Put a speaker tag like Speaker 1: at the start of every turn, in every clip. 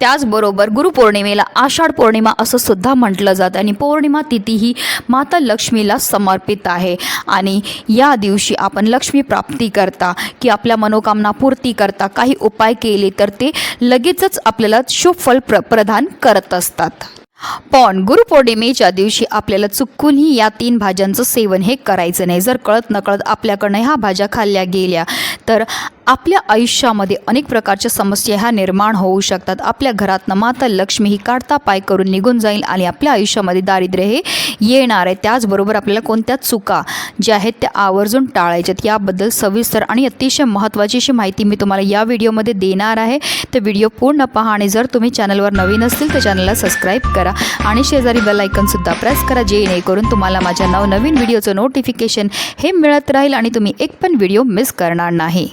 Speaker 1: त्याचबरोबर गुरुपौर्णिमेला आषाढ पौर्णिमा असं सुद्धा म्हटलं जातं. आणि पौर्णिमा तिथी ही माता लक्ष्मीला समर्पित आहे. आणि या दिवशी आपण लक्ष्मी प्राप्ती करता की आपल्या मनोकामना पूर्ती करता काही उपाय केले तर ते लगेचच आपल्याला शुभफल प्र प्रदान करत असतात. पण गुरुपौर्णिमेच्या दिवशी आपल्याला चुकूनही या तीन भाज्यांचं सेवन हे करायचं नाही. जर कळत नकळत आपल्याकडनं ह्या भाज्या खाल्ल्या गेल्या तर आपल्या आयुष्यामध्ये अनेक प्रकारच्या समस्या ह्या निर्माण होऊ शकतात. आपल्या घरातनं माता लक्ष्मी ही काढता पाय करून निघून जाईल आणि आपल्या आयुष्यामध्ये दारिद्र्य हे येणार आहे. त्याचबरोबर आपल्याला कोणत्या चुका ज्या आहेत त्या आवर्जून टाळायच्यात याबद्दल सविस्तर आणि अतिशय महत्त्वाची अशी माहिती मी तुम्हाला या व्हिडिओमध्ये देणार आहे. तर व्हिडिओ पूर्ण पहा आणि जर तुम्ही चॅनलवर नवीन असतील तर चॅनलला सबस्क्राईब करा आणि शेजारी बेल आयकनसुद्धा प्रेस करा जेणेकरून तुम्हाला माझ्या नवनवीन व्हिडिओचं नोटिफिकेशन हे मिळत राहील आणि तुम्ही एक पण व्हिडिओ मिस करणार नाही.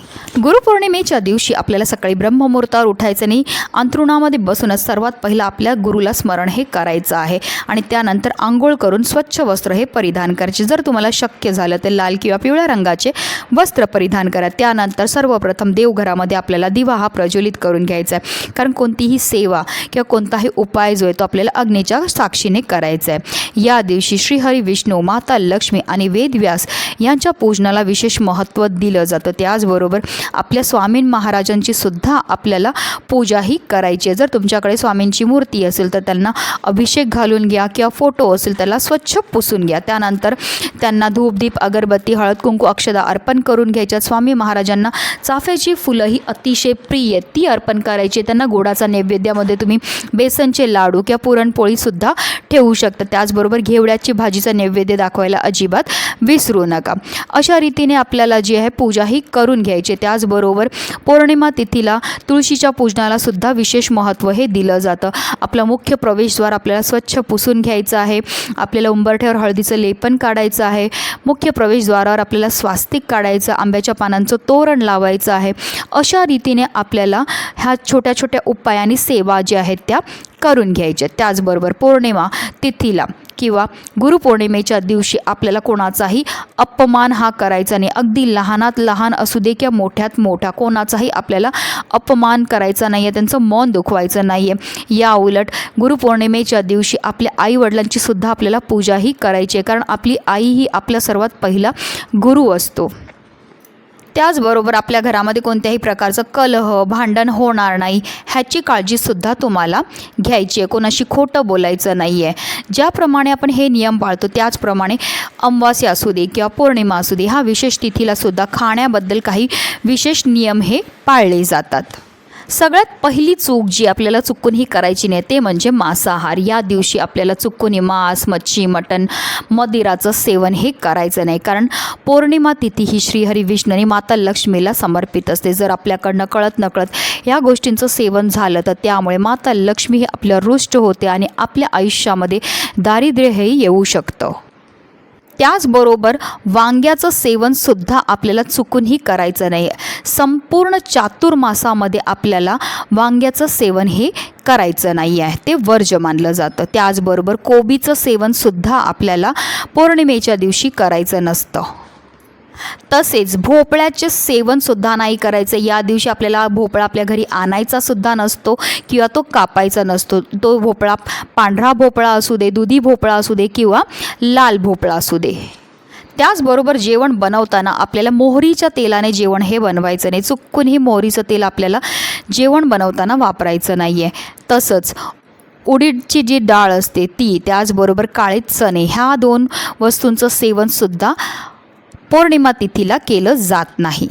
Speaker 1: गुरुपौर्णिमेच्या दिवशी आपल्याला सकाळी ब्रह्ममुहूर्तावर उठायचं नाही. अंथरुणामध्ये बसूनच सर्वात पहिलं आपल्या गुरुला स्मरण हे करायचं आहे. आणि त्यानंतर आंघोळ करून स्वच्छ वस्त्र हे परिधान करायचे. जर तुम्हाला शक्य झालं तर लाल किंवा पिवळ्या रंगाचे वस्त्र परिधान करा. त्यानंतर सर्वप्रथम देवघरामध्ये आपल्याला दिवा हा प्रज्वलित करून घ्यायचा आहे. कारण कोणतीही सेवा किंवा कोणताही उपाय जो आहे तो आपल्याला अग्नीच्या साक्षीने करायचा आहे. या दिवशी श्रीहरी विष्णू माता लक्ष्मी आणि वेदव्यास यांच्या पूजनाला विशेष महत्त्व दिलं जातं. त्याचबरोबर आपल्या स्वामी महाराजांची सुद्धा आपल्याला पूजाही करायची आहे. जर तुमच्याकडे स्वामींची मूर्ती असेल तर त्यांना अभिषेक घालून घ्या किंवा फोटो असेल त्याला स्वच्छ पुसून घ्या. त्यानंतर त्यांना धूपदीप अगरबत्ती हळद कुंकू अक्षदा अर्पण करून घ्यायच्या स्वामी महाराजांना चाफ्याची फुलं ही अतिशय प्रिय आहेत. ती अर्पण करायची त्यांना गोडाचा नैवेद्यामध्ये तुम्ही बेसनचे लाडू किंवा पुरणपोळीसुद्धा ठेवू शकता. त्याचबरोबर घेवड्याची भाजीचा नैवेद्य दाखवायला अजिबात विसरू नका. अशा रीतीने आपल्याला जी आहे पूजा ही करून घ्यायची त्या त्याचबरोबर पौर्णिमा तिथीला तुळशीच्या पूजनाला सुद्धा विशेष महत्त्व हे दिलं जातं. आपलं मुख्य प्रवेशद्वार आपल्याला स्वच्छ पुसून घ्यायचं आहे. आपल्याला उंबरठ्यावर हळदीचं लेपन काढायचं आहे. मुख्य प्रवेशद्वारावर आपल्याला स्वास्तिक काढायचं आंब्याच्या पानांचं तोरण लावायचं आहे. अशा रीतीने आपल्याला ह्या छोट्या छोट्या उपाय आणि सेवा ज्या आहेत त्या करून घ्यायच्या त्याचबरोबर पौर्णिमा तिथीला किंवा गुरुपौर्णिमेच्या दिवशी आपल्याला कोणाचाही अपमान हा करायचा नाही. अगदी लहानात लहान असू दे किंवा मोठ्यात मोठा कोणाचाही आपल्याला अपमान करायचा नाही आहे त्यांचं मन दुखवायचं नाही आहे या उलट गुरुपौर्णिमेच्या दिवशी आपल्या आईवडिलांची सुद्धा आपल्याला पूजाही करायची आहे. कारण आपली आई ही आपला सर्वात पहिला गुरु असतो. त्याचबरोबर आपल्या घरामध्ये कोणत्याही प्रकारचं कलह भांडण होणार नाही. ह्याची काळजीसुद्धा तुम्हाला घ्यायची आहे. कोणाशी खोटं बोलायचं नाही आहे ज्याप्रमाणे आपण हे नियम पाळतो त्याचप्रमाणे अमावास्या असू दे किंवा पौर्णिमा असू दे हा विशेष तिथीलासुद्धा खाण्याबद्दल काही विशेष नियम हे पाळले जातात. सगळ्यात पहिली चूक जी आपल्याला चुकूनही करायची नाही ते म्हणजे मांसाहार. या दिवशी आपल्याला चुकूनही मांस मच्छी मटण मदिराचं सेवन हे करायचं नाही. कारण पौर्णिमा तिथी ही श्रीहरी विष्णूने माता लक्ष्मीला समर्पित असते. जर आपल्याकडनं कळत नकळत या गोष्टींचं सेवन झालं तर त्यामुळे माता लक्ष्मी ही आपल्या रुष्ट होते आणि आपल्या आयुष्यामध्ये दारिद्र्य हे येऊ शकतं. त्याचबरोबर वांग्याचं सेवनसुद्धा आपल्याला चुकूनही करायचं नाही. संपूर्ण चातुर्मासामध्ये आपल्याला वांग्याचं सेवन हे करायचं नाही आहे ते वर्ज मानलं जातं. त्याचबरोबर कोबीचं सेवनसुद्धा आपल्याला पौर्णिमेच्या दिवशी करायचं नसतं. तसेच भोपळ्याचे सेवनसुद्धा नाही करायचं. या दिवशी आपल्याला भोपळा आपल्या घरी आणायचासुद्धा नसतो किंवा तो कापायचा नसतो. तो भोपळा पांढरा भोपळा असू दे दुधी भोपळा असू दे किंवा लाल भोपळा असू दे. त्याचबरोबर जेवण बनवताना आपल्याला मोहरीच्या तेलाने जेवण हे बनवायचं नाही. चुकूनही मोहरीचं तेल आपल्याला जेवण बनवताना वापरायचं नाही आहे तसंच उडीदची जी डाळ असते ती त्याचबरोबर काळे चणे ह्या दोन वस्तूंचं सेवनसुद्धा पौर्णिमा तिथीला केलं जात नाही.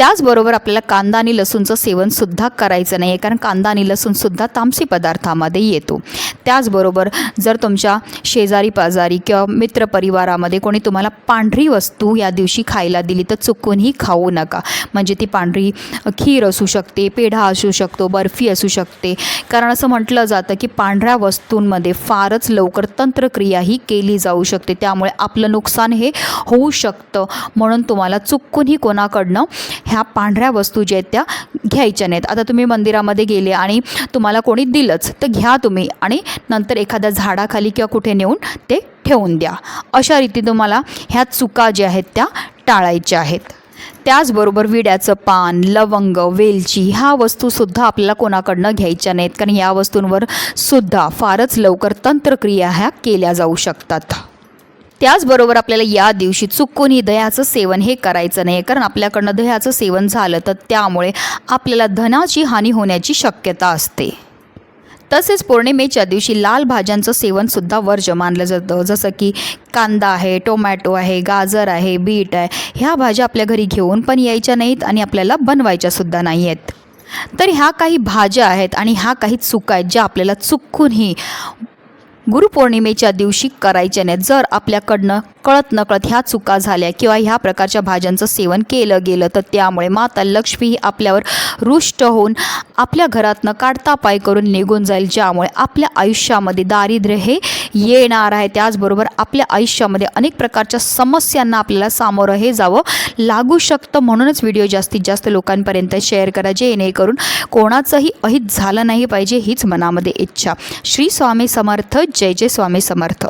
Speaker 1: त्याचबरोबर आपल्याला कांदा आणि लसूणचं सेवनसुद्धा करायचं नाही आहे कारण कांदा आणि लसूणसुद्धा तामसी पदार्थामध्ये येतो. त्याचबरोबर जर तुमच्या शेजारी पाजारी किंवा मित्रपरिवारामध्ये कोणी तुम्हाला पांढरी वस्तू या दिवशी खायला दिली तर चुकूनही खाऊ नका. म्हणजे ती पांढरी खीर असू शकते पेढा असू शकतो बर्फी असू शकते. कारण असं म्हटलं जातं की पांढऱ्या वस्तूंमध्ये फारच लवकर तंत्रक्रिया ही केली जाऊ शकते. त्यामुळे आपलं नुकसान हे होऊ शकतं. म्हणून तुम्हाला चुकूनही कोणाकडनं ह्या पांढऱ्या वस्तू ज्या आहेत त्या घ्यायच्या नाहीत. आता तुम्ही मंदिरामध्ये गेले आणि तुम्हाला कोणी दिलंच तर घ्या तुम्ही आणि नंतर एखाद्या झाडाखाली किंवा कुठे नेऊन ते ठेवून द्या. अशा रीती तुम्हाला ह्या चुका ज्या आहेत त्या टाळायच्या आहेत. त्याचबरोबर विड्याचं पान लवंग वेलची ह्या वस्तूसुद्धा आपल्याला कोणाकडनं घ्यायच्या नाहीत कारण या वस्तूंवर सुद्धा फारच लवकर तंत्रक्रिया ह्या केल्या जाऊ शकतात. त्याचबरोबर आपल्याला या दिवशी चुकूनही दह्याचं सेवन हे करायचं नाही कारण आपल्याकडनं दह्याचं सेवन झालं तर त्यामुळे आपल्याला धनाची हानी होण्याची शक्यता असते. तसेच पौर्णिमेच्या दिवशी लाल भाज्यांचं सेवनसुद्धा वर्ज मानलं जातं. जसं की कांदा आहे टोमॅटो आहे गाजर आहे बीट आहे ह्या भाज्या आपल्या घरी घेऊन पण यायच्या नाहीत आणि आपल्याला बनवायच्यासुद्धा नाही आहेत तर ह्या काही भाज्या आहेत आणि ह्या काही चुका आहेत ज्या आपल्याला चुकूनही गुरुपौर्णिमेच्या दिवशी करायच्या नाहीत जर आपल्याकडनं कळत नकळत ह्या चुका झाल्या किंवा ह्या प्रकारच्या भाज्यांचं सेवन केलं गेलं तर त्यामुळे माता लक्ष्मी ही आपल्यावर रुष्ट होऊन आपल्या घरातनं काढता पाय करून निघून जाईल ज्यामुळे आपल्या आयुष्यामध्ये दारिद्र्य हे येणार आहे. त्याचबरोबर आपल्या आयुष्यामध्ये अनेक प्रकारच्या समस्यांना आपल्याला सामोरं हे जावं लागू शकतं. म्हणूनच व्हिडिओ जास्तीत जास्त लोकांपर्यंत शेअर करा. जेणेकरून कोणाचंही अहित झालं नाही पाहिजे हीच मनामध्ये इच्छा. श्री स्वामी समर्थ. जय जय स्वामी समर्थ.